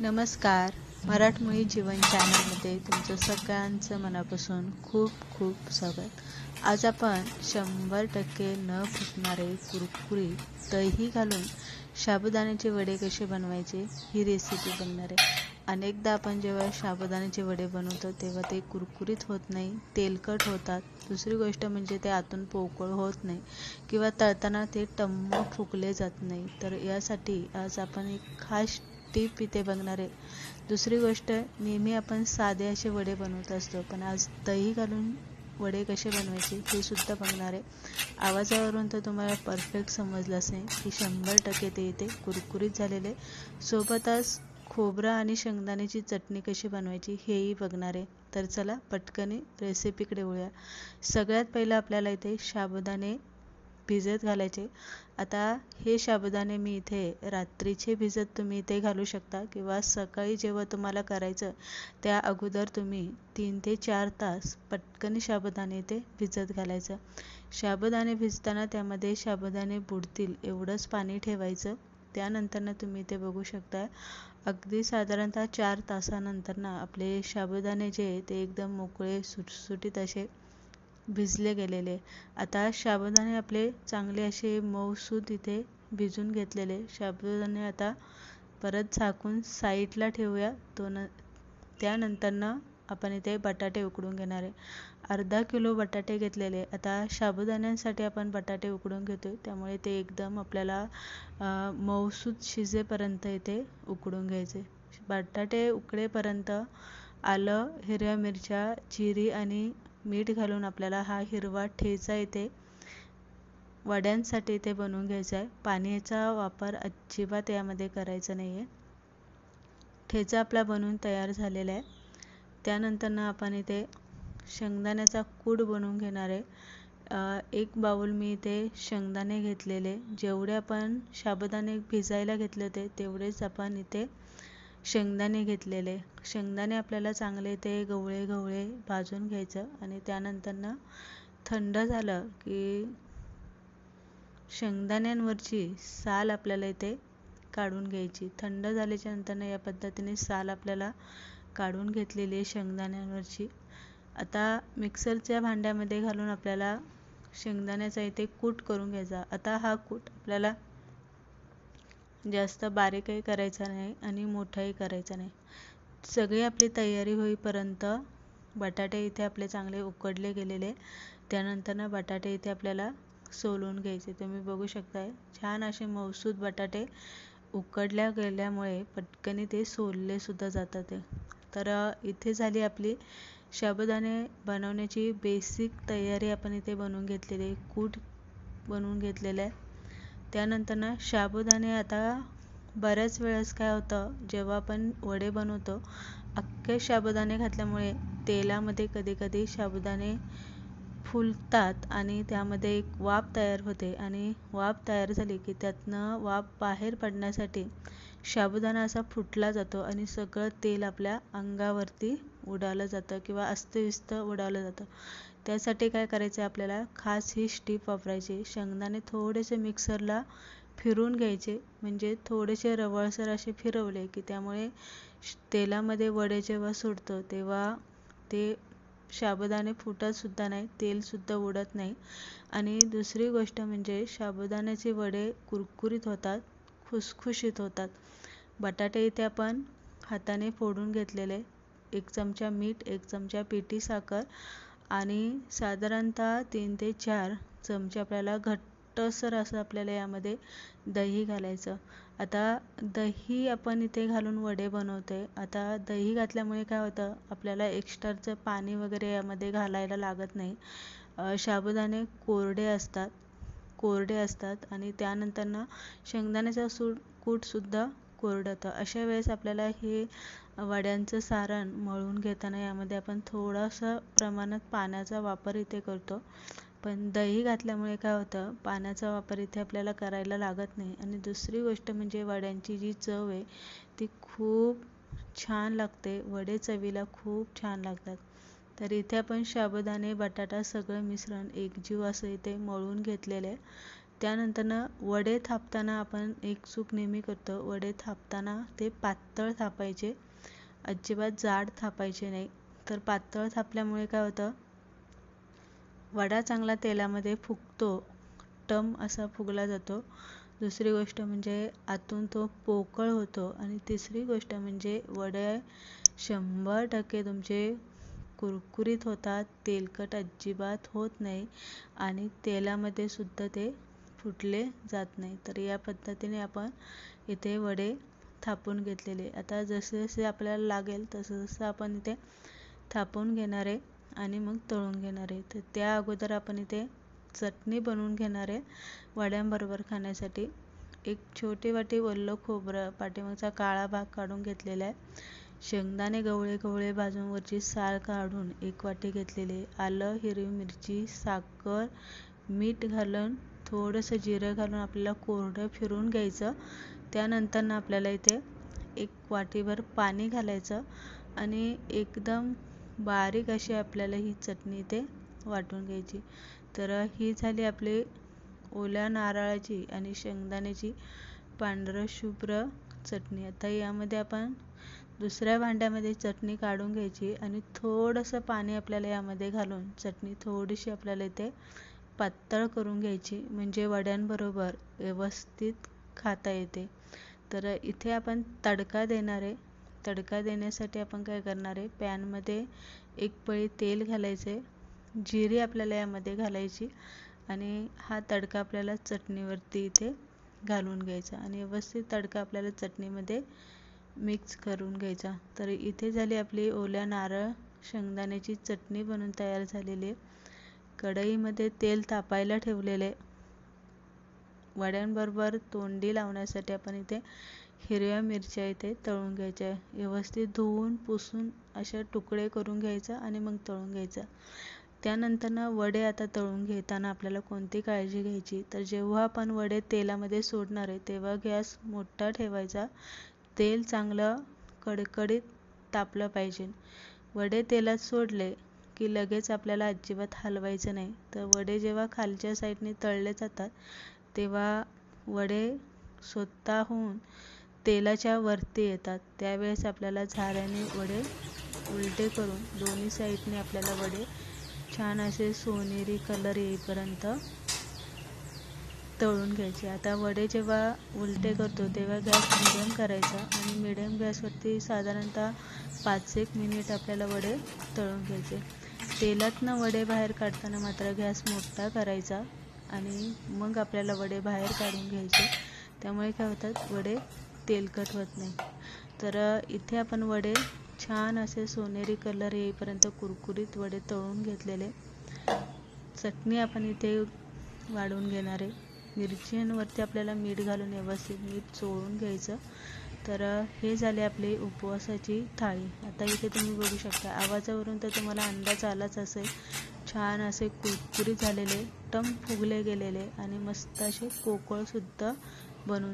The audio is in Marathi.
नमस्कार. मराठमोळी जीवन चॅनलमध्ये तुमचं सगळ्यांचं मनापासून खूप खूप स्वागत. आज आपण शंभर टक्के न फुटणारे कुरकुरीत दही घालून साबुदाण्याचे वडे कसे बनवायचे ही रेसिपी बनणार आहे. अनेकदा आपण जेव्हा साबुदाण्याचे वडे बनवतो तेव्हा ते कुरकुरीत होत नाही तेलकट होतात. दुसरी गोष्ट म्हणजे ते आतून पोकळ होत नाही किंवा तळताना ते टम्म फुकले जात नाही. तर यासाठी आज आपण एक खास ती पिते बघणारे. दुसरी गोष्ट नेहमी आपण साधे असे वडे बनवत असतो पण आज दही घालून वडे कसे बनवायचे हे सुद्धा बघणार. आहे आवाजावरून तर तुम्हाला परफेक्ट समजलं असेल की शंभर टक्के ते इथे कुरकुरीत झालेले. सोबतच खोबरा आणि शेंगदाण्याची चटणी कशी बनवायची हेही बघणार. आहे तर चला पटकन रेसिपीकडे वळूया. सगळ्यात पहिलं आपल्याला इथे साबुदाणे भिजत घालायचे. आता हे साबुदाणे मी इथे रात्रीचे भिजत तुम्ही इथे घालू शकता किंवा सकाळी जेव्हा तुम्हाला करायचं त्या अगोदर तुम्ही तीन ते चार तास पटकन साबुदाणे इथे भिजत घालायचं. साबुदाणे भिजताना त्यामध्ये साबुदाणे बुडतील एवढंच पाणी ठेवायचं. त्यानंतरनं तुम्ही इथे बघू शकता अगदी साधारणतः चार तासानंतर ना आपले साबुदाणे जे ते एकदम मोकळे सुटसुटीत असे भिजले गेलेले. आता साबुदाणे आपले चांगले असे मऊसूद इथे भिजून घेतलेले. साबुदाणे आता परत झाकून साईडला ठेवूया. तो न त्यानंतरनं आपण इथे बटाटे उकडून घेणार आहे. अर्धा किलो बटाटे घेतलेले. आता साबुदाण्यांसाठी आपण बटाटे उकडून घेतो त्यामुळे ते एकदम आपल्याला मऊसूद शिजेपर्यंत इथे उकडून घ्यायचे. बटाटे उकडेपर्यंत आलं हिरव्या मिरच्या जिरी आणि मीठ घालून आपल्याला हा हिरवा ठेचा इथे वड्यांसाठी इथे बनवून घ्यायचा आहे. पाण्याचा वापर अजिबात यामध्ये करायचा नाही आहे ठेचा आपला बनवून तयार झालेला आहे. त्यानंतर ना आपण इथे शेंगदाण्याचा कूड बनवून घेणार आहे. एक बाऊल मी इथे शेंगदाणे घेतलेले. जेवढे आपण साबुदाणे भिजायला घेतले होते तेवढेच आपण इथे शेंगदाणे घेतलेले. शेंगदाणे आपल्याला चांगले ते गवळे गवळे भाजून घ्यायचं आणि त्यानंतरनं थंड झालं की शेंगदाण्यांवरची साल आपल्याला इथे काढून घ्यायची. थंड झाल्याच्या नंतरनं या पद्धतीने साल आपल्याला काढून घेतलेली आहे शेंगदाण्यांवरची. आता मिक्सरच्या भांड्यामध्ये घालून आपल्याला शेंगदाण्याचा इथे कूट करून घ्यायचा. आता हा कूट आपल्याला जास्त बारीकही करायचा नाही आणि मोठाही करायचा नाही. सगळी आपली तयारी होईपर्यंत बटाटे इथे आपले चांगले उकडले गेलेले त्यानंतरनं बटाटे इथे आपल्याला सोलून घ्यायचे. तुम्ही बघू शकताय छान असे मौसूद बटाटे उकडल्या गेल्यामुळे पटकनी ते सोलले सुद्धा जातात ते. तर इथे झाली आपली साबुदाणे बनवण्याची बेसिक तयारी आपण इथे बनवून घेतलेली आहे. कूट बनवून घेतलेलं आहे. त्यानंतरनं साबुदाणे आता बऱ्याच वेळेस काय होतं जेव्हा आपण वडे बनवतो अख्खे साबुदाणे घातल्यामुळे तेलामध्ये कधी कधी साबुदाणे फुलतात आणि त्यामध्ये एक वाफ तयार होते आणि वाफ तयार झाली की त्यातनं वाफ बाहेर पडण्यासाठी साबुदाणा असा फुटला जातो आणि सगळं तेल आपल्या अंगावरती उडालं जातं किंवा अस्तव्यस्त उडालं जातं. त्यासाठी काय करायचं आपल्याला? खास ही स्टीप वापरायची. शेंगदाणे थोडेसे मिक्सरला फिरून घ्यायचे. म्हणजे थोडेसे रवळसर असे फिरवले की त्यामुळे तेलामध्ये वडे जेव्हा सोडतो तेव्हा ते साबुदाणे फुटतसुद्धा नाही तेलसुद्धा उडत नाही. आणि दुसरी गोष्ट म्हणजे साबुदाण्याचे वडे कुरकुरीत होतात खुसखुशीत होतात. बटाटे इथे आपण हाताने फोडून घेतलेले. एक चमचा मीठ एक चमचा पिठी साखर. आणि साधारणतः तीन ते चार चमचे आपल्याला घट्टसर असं आपल्याला यामध्ये दही घालायचं. आता दही आपण इथे घालून वडे बनवते आता दही घातल्यामुळे काय होतं? आपल्याला एक्स्ट्राचं पाणी वगैरे यामध्ये घालायला लागत नाही. साबुदाणे कोरडे असतात. कोरडे असतात आणि त्यानंतरनं शेंगदाण्याचा सूट कूटसुद्धा कोरडं अशा वेळेस आपल्याला हे वड्यांचं सारण मळून घेताना यामध्ये आपण थोडंसं प्रमाणात पाण्याचा वापर इथे करतो. पण दही घातल्यामुळे काय होतं पाण्याचा वापर इथे आपल्याला करायला लागत नाही. आणि दुसरी गोष्ट म्हणजे वड्यांची जी चव आहे ती खूप छान लागते. वडे चवीला खूप छान लागतात. तर इथे आपण साबुदाणे बटाटा सगळं मिश्रण एकजीव असं इथे मळून घेतलेलं आहे. त्यानंतरनं वडे थापताना आपण एक चूक नेहमी करतो. वडे थापताना ते पातळ थापायचे. अजिबात जाड थापायचे नाही. तर पातळ थापल्यामुळे काय होतं? वडा चांगला तेलामध्ये फुगतो. टम असा फुगला जातो. दुसरी गोष्ट म्हणजे आतून तो पोकळ होतो. आणि तिसरी गोष्ट म्हणजे वडे शंभर टक्के तुमचे कुरकुरीत होतात. तेलकट अजिबात होत नाही. आणि तेलामध्ये सुद्धा ते फुटले जात नाही. तर या पद्धतीने आपण इथे वडे थापून घेतलेले. आता जसे जसे आपल्याला लागेल तसं जसं आपण इथे थापून घेणार आहे आणि मग तळून घेणार. आहे तर त्या अगोदर आपण इथे चटणी बनवून घेणार आहे वड्यांबरोबर खाण्यासाठी. एक छोटी वाटी ओलं खोबरं पाठीमागचा काळा भाग काढून घेतलेला आहे. शेंगदाणे गवळे गवळे भाजून वरची साल काढून एक वाटी घेतलेली आलं हिरवी मिरची साखर मीठ घालून थोडंसं जिरं घालून आपल्याला कोरडं फिरून घ्यायचं. त्यानंतरनं आपल्याला इथे एक वाटीभर पाणी घालायचं आणि एकदम बारीक अशी आपल्याला ही चटणी इथे वाटून घ्यायची. तर ही झाली आपली ओल्या नारळाची आणि शेंगदाण्याची पांढरं शुभ्र चटणी. आता यामध्ये आपण दुसऱ्या भांड्यामध्ये चटणी काढून घ्यायची आणि थोडंसं पाणी आपल्याला यामध्ये घालून चटणी थोडीशी आपल्याला इथे पातळ करून घ्यायची म्हणजे वड्यांबरोबर व्यवस्थित खाता येते. तर इथे आपण तडका देणार आहे तडका देण्यासाठी आपण काय करणार आहे पॅनमध्ये एक पळी तेल घालायचे जिरी आपल्याला यामध्ये घालायची आणि हा तडका आपल्याला चटणीवरती इथे घालून घ्यायचा आणि व्यवस्थित तडका आपल्याला चटणीमध्ये मिक्स करून घ्यायचा. तर इथे झाली आपली ओल्या नारळ शेंगदाण्याची चटणी बनून तयार झालेली आहे. कढईमध्ये तेल तापायला ठेवलेले. वड्यांबरोबर तोंडी लावण्यासाठी आपण इथे हिरव्या मिरच्या इथे तळून घ्यायच्या. व्यवस्थित धुवून पुसून अशा तुकडे करून घ्यायचा आणि मग तळून घ्यायचा. त्यानंतरनं वडे आता तळून घेताना आपल्याला कोणती काळजी घ्यायची? तर जेव्हा आपण वडे तेलामध्ये सोडणार आहे तेव्हा गॅस मोठा ठेवायचा. तेल चांगलं कडकडीत तापलं पाहिजे. वडे तेलात सोडले की लगेच आपल्याला अजिबात हलवायचं नाही. तर वडे जेव्हा खालच्या साईडने तळले जातात तेव्हा वडे स्वतःहून तेलाच्या वरती येतात. त्यावेळेस आपल्याला झाऱ्याने वडे उलटे करून दोन्ही साईडने आपल्याला वडे छान असे सोनेरी कलर येईपर्यंत तळून घ्यायचे. आता वडे जेव्हा उलटे करतो तेव्हा गॅस मिडियम करायचा आणि मिडियम गॅसवरती साधारणतः पाच एक मिनिट आपल्याला वडे तळून घ्यायचे. तेलातनं वडे बाहेर काढताना मात्र गॅस मोठा करायचा आणि मग आपल्याला वडे बाहेर काढून घ्यायचे. त्यामुळे काय होतात वडे तेलकट होत नाही. तर इथे आपण वडे छान असे सोनेरी कलर येईपर्यंत कुरकुरीत वडे तळून घेतलेले. चटणी आपण इथे वाढवून घेणार आहे. मिरच्यांवरती आपल्याला मीठ घालून व्यवस्थित मीठ चोळून घ्यायचं. तर हे झाले आपली उपवासाची थाळी. आता इथे तुम्ही बघू शकता आवाजावरून तर तुम्हाला अंदाज आलाच असेल. छान असे कुरकुरीत झालेले टम फुगले गेलेले आणि मस्त असे पोकळसुद्धा बनून